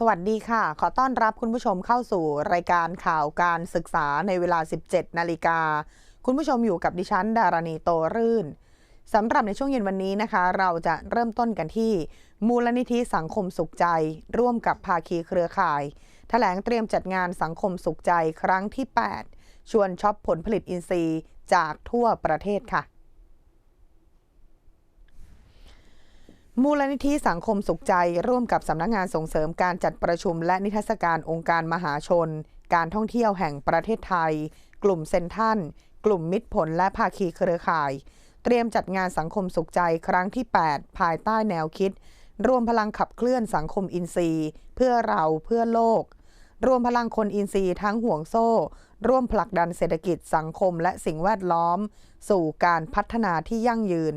สวัสดีค่ะ ขอต้อนรับคุณผู้ชมเข้าสู่รายการข่าวการศึกษาในเวลา 17 นาฬิกา คุณผู้ชมอยู่กับดิฉัน ดารณีโตรื่นสำหรับในช่วงเย็นวันนี้นะคะ เราจะเริ่มต้นกันที่ มูลนิธิสังคมสุขใจ ร่วมกับภาคีเครือข่ายแถลงเตรียมจัดงานสังคมสุขใจครั้งที่ 8 ชวนช็อปผลผลิตอินทรีย์จากทั่วประเทศค่ะ มูลนิธิสังคมสุขใจ ร่วมกับสำนักงานส่งเสริมการจัดประชุม และนิทรรศการองค์การมหาชน การท่องเที่ยวแห่งประเทศไทย กลุ่มเซนทันกลุ่มมิตรผลและภาคีเครือข่าย เตรียมจัดงานสังคมสุขใจครั้งที่ 8 ภายใต้แนวคิด รวมพลังขับเคลื่อนสังคมอินทรีย์ เพื่อเราเพื่อโลก รวมพลังคนอินทรีย์ทั้งห่วงโซ่ ร่วมผลักดันเศรษฐกิจสังคมและสิ่งแวดล้อม สู่การพัฒนาที่ยั่งยืน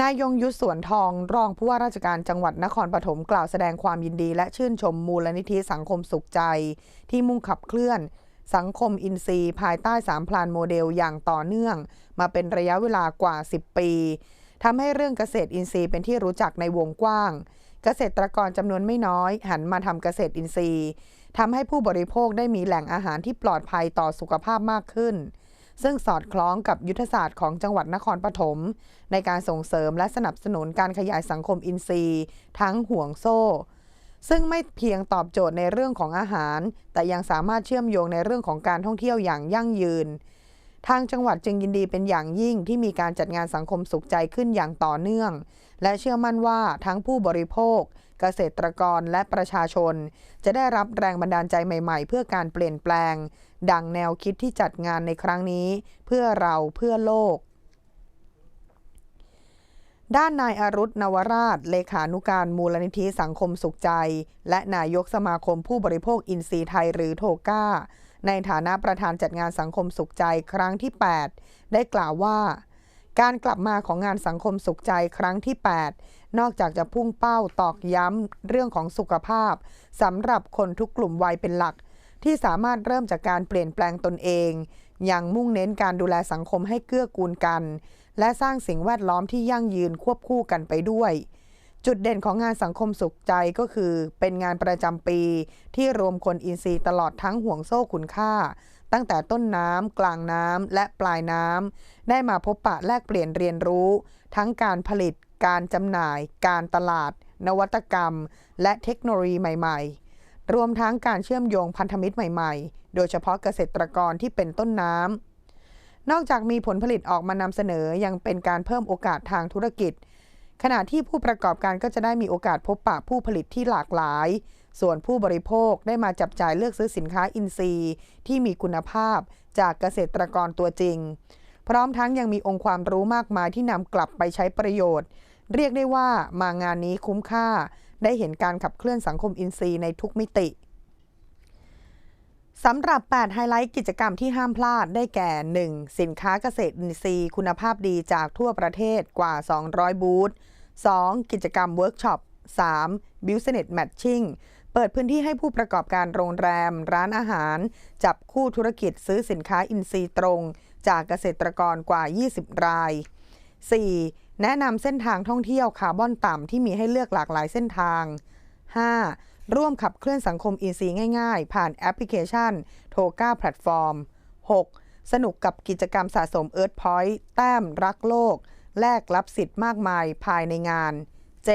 นายยงยุทธสวนทอง รองผู้ว่าราชการจังหวัดนครปฐมกล่าวแสดงความยินดี และชื่นชมมูลนิธิสังคมสุขใจ ที่มุ่งขับเคลื่อน สังคมอินทรีย์ภายใต้สามพลานโมเดลอย่างต่อเนื่อง มาเป็นระยะเวลากว่า 10 ปีทำให้เรื่องเกษตรอินทรีย์เป็นที่รู้จักในวงกว้าง เกษตรกรจำนวนไม่น้อย หันมาทำเกษตรอินทรีย์ทำให้ผู้บริโภคได้มีแหล่งอาหารที่ปลอดภัยต่อสุขภาพมากขึ้น ซึ่งสอดคล้องกับยุทธศาสตร์ของจังหวัดนครปฐมในการส่งเสริมและสนับสนุนการขยายสังคมอินทรีย์ ทั้งห่วงโซ่ ซึ่งไม่เพียงตอบโจทย์ในเรื่องของอาหาร แต่ยังสามารถเชื่อมโยงในเรื่องของการท่องเที่ยวอย่างยั่งยืน ทางจังหวัดจึงยินดีเป็นอย่างยิ่งที่มีการจัดงานสังคมสุขใจขึ้นอย่างต่อเนื่อง และเชื่อมั่นว่าทั้งผู้บริโภค เกษตรกรและประชาชน จะได้รับแรงบันดาลใจใหม่ ๆ เพื่อการเปลี่ยนแปลง ดังแนวคิดที่จัดงานในครั้งนี้ เพื่อเราเพื่อโลก ด้านนายอารุณนวราช เลขานุการมูลนิธิสังคมสุขใจ และนายกสมาคมผู้บริโภคอินทรีย์ไทยหรือโทก้า ในฐานะประธานจัดงานสังคมสุขใจครั้งที่ 8 ได้กล่าวว่าการกลับมาของงานสังคมสุขใจครั้งที่ 8 นอกจากจะพุ่งเป้าตอกย้ำเรื่องของสุขภาพสำหรับคนทุกกลุ่มวัยเป็นหลัก ที่สามารถเริ่มจากการเปลี่ยนแปลงตนเอง ยังมุ่งเน้นการดูแลสังคมให้เกื้อกูลกัน และสร้างสิ่งแวดล้อมที่ยั่งยืนควบคู่กันไปด้วย จุดเด่นของงานสังคมสุขใจก็คือ เป็นงานประจำปี ที่รวมคนอินทรีย์ตลอดทั้งห่วงโซ่คุณค่า ตั้งแต่ต้นน้ำกลางน้ำและปลายน้ำได้มาพบปะแลกเปลี่ยนเรียนรู้ ทั้งการผลิต การจำหน่าย การตลาด นวัตกรรม และเทคโนโลยีใหม่ ๆ รวมทั้งการเชื่อมโยงพันธมิตรใหม่ๆ โดยเฉพาะเกษตรกรที่เป็นต้นน้ำ นอกจากมีผลผลิตออกมานำเสนอยังเป็นการเพิ่มโอกาสทางธุรกิจ ขณะที่ผู้ประกอบการก็จะได้มีโอกาสพบปะผู้ผลิตที่หลากหลาย ส่วนผู้บริโภคได้มาจับจ่ายเลือกซื้อสินค้าอินทรีย์ ที่มีคุณภาพจากเกษตรกรตัวจริง พร้อมทั้งยังมีองค์ความรู้มากมายที่นำกลับไปใช้ประโยชน์ เรียกได้ว่ามางานนี้คุ้มค่า ได้เห็นการขับเคลื่อนสังคมอินทรีย์ในทุกมิติสำหรับ 8 ไฮไลท์กิจกรรมที่ห้ามพลาดได้แก่ 1. สินค้าเกษตรอินทรีย์คุณภาพดีจากทั่วประเทศกว่า 200 บูธ 2. กิจกรรมเวิร์กช็อป 3. Business Matching เปิดพื้นที่ให้ผู้ประกอบการโรงแรม ร้านอาหาร จับคู่ธุรกิจซื้อสินค้าอินทรีย์ตรง จากเกษตรกรกว่า 20 ราย 4. แนะนำเส้นทางท่องเที่ยวคาร์บอนต่ำที่มีให้เลือกหลากหลายเส้นทาง 5. ร่วมขับเคลื่อนสังคมอินทรีย์ง่ายๆ ผ่านแอปพลิเคชันโทก้าแพลตฟอร์ม 6. สนุกกับกิจกรรมสะสม Earth Point แต้มรักโลก แลกรับสิทธิ์มากมายภายในงาน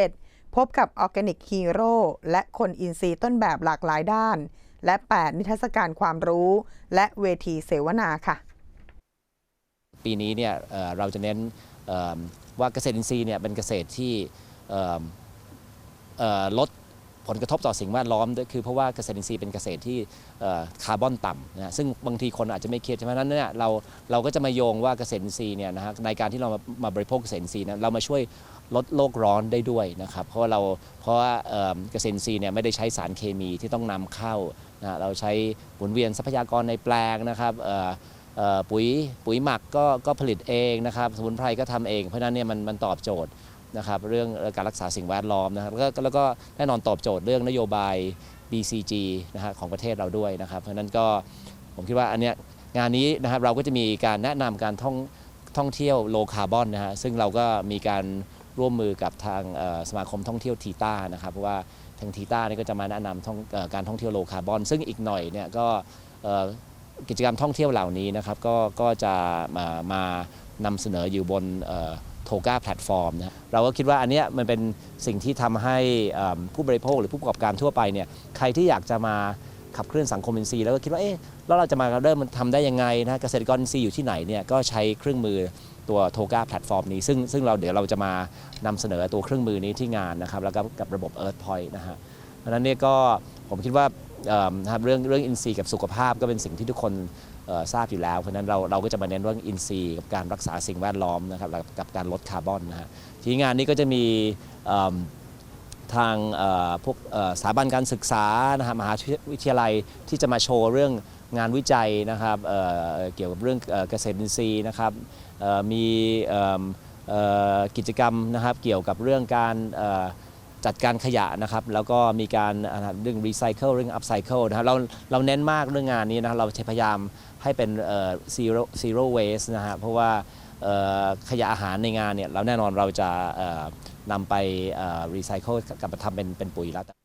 7. พบกับออร์แกนิกฮีโร่และคนอินทรีย์ต้นแบบหลากหลายด้าน และ 8 นิทรรศการความรู้ และเวทีเสวนาค่ะ ปีนี้เนี่ยเราจะเน้น ว่าเกษตรอินทรีย์เนี่ยเป็นเกษตรที่ลดผลกระทบต่อสิ่งแวดล้อมคือเพราะว่าเกษตรอินทรีย์เป็นเกษตรที่คาร์บอนต่ำนะฮะซึ่งบางทีคนอาจจะไม่คิดฉะนั้นเนี่ยเราเราก็จะมาโยงว่าเกษตรอินทรีย์เนี่ยนะฮะในการที่เรามามาบริโภคเกษตรอินทรีย์นะเรามาช่วยลดโลกร้อนได้ด้วยนะครับเพราะว่าเราเพราะว่าเกษตรอินทรีย์เนี่ยไม่ได้ใช้สารเคมีที่ต้องนำเข้านะเราใช้หมุนเวียนทรัพยากรในแปลงนะครับ ปุ๋ยปุ๋ยหมักก็ก็ผลิตเองนะครับสมุนไพรก็ทำเอง เพราะนั้นเนี่ยมันมันตอบโจทย์นะครับเรื่องการรักษาสิ่งแวดล้อมนะครับแล้วก็แล้วก็แน่นอนตอบโจทย์เรื่องนโยบาย BCG นะฮะของประเทศเราด้วยนะครับ เพราะนั้นก็ผมคิดว่าอันเนี้ยงานนี้นะครับเราก็จะมีการแนะนำการท่องท่องเที่ยวโลคาร์บอนนะฮะซึ่งเราก็มีการร่วมมือกับทางสมาคมท่องเที่ยวทีต้านะครับเพราะว่าทางทีต้านี่ก็จะมาแนะนำการท่องเที่ยวโลคาร์บอน ซึ่งอีกหน่อยเนี่ยก็ กิจกรรมท่องเที่ยวเหล่านี้นะครับก็ก็จะมามานำเสนออยู่บนโทก้าแพลตฟอร์มนะเราก็คิดว่าอันเนี้ยมันเป็นสิ่งที่ทำให้ผู้บริโภคหรือผู้ประกอบการทั่วไปเนี่ยใครที่อยากจะมาขับเคลื่อนสังคมอินทรีย์แล้วก็คิดว่าเอ๊ะแล้วเราจะมาเริ่มมันทำได้ยังไงนะเกษตรกรอินทรีย์อยู่ที่ไหนเนี่ยก็ใช้เครื่องมือตัวโทก้าแพลตฟอร์มนี้ ซึ่งซึ่งเราเดี๋ยวเราจะมานำเสนอตัวเครื่องมือนี้ที่งานนะครับแล้วก็กับระบบ Earth Point นะฮะเพราะนั้นเนี่ยก็ผมคิดว่า นะครับเรื่องเรื่องอินทรีย์กับสุขภาพก็เป็นสิ่งที่ทุกคนทราบอยู่แล้ว เพราะฉะนั้นเราเราก็จะมาเน้นเรื่องอินทรีย์กับการรักษาสิ่งแวดล้อมนะครับกับการลดคาร์บอนนะฮะที่งานนี้ก็จะมีทางพวกสถาบันการศึกษานะฮะมหาวิทยาลัยที่จะมาโชว์เรื่องงานวิจัยนะครับเเกี่ยวกับเรื่องเกษตรอินทรีย์นะครับมีกิจกรรมนะครับเกี่ยวกับเรื่องการ จัดการขยะนะครับ แล้วก็มีการเรื่องรีไซเคิลเรื่องอัพไซเคิลนะครับเราเราเน้นมากเรื่องงานนี้นะครับเราพยายามให้เป็นเอ่อ zero zero waste นะฮะเพราะว่าขยะอาหารในงานเนี่ยเราแน่นอนเราจะนำไปรีไซเคิลกลับมาทำเป็นเป็นปุ๋ยแล้ว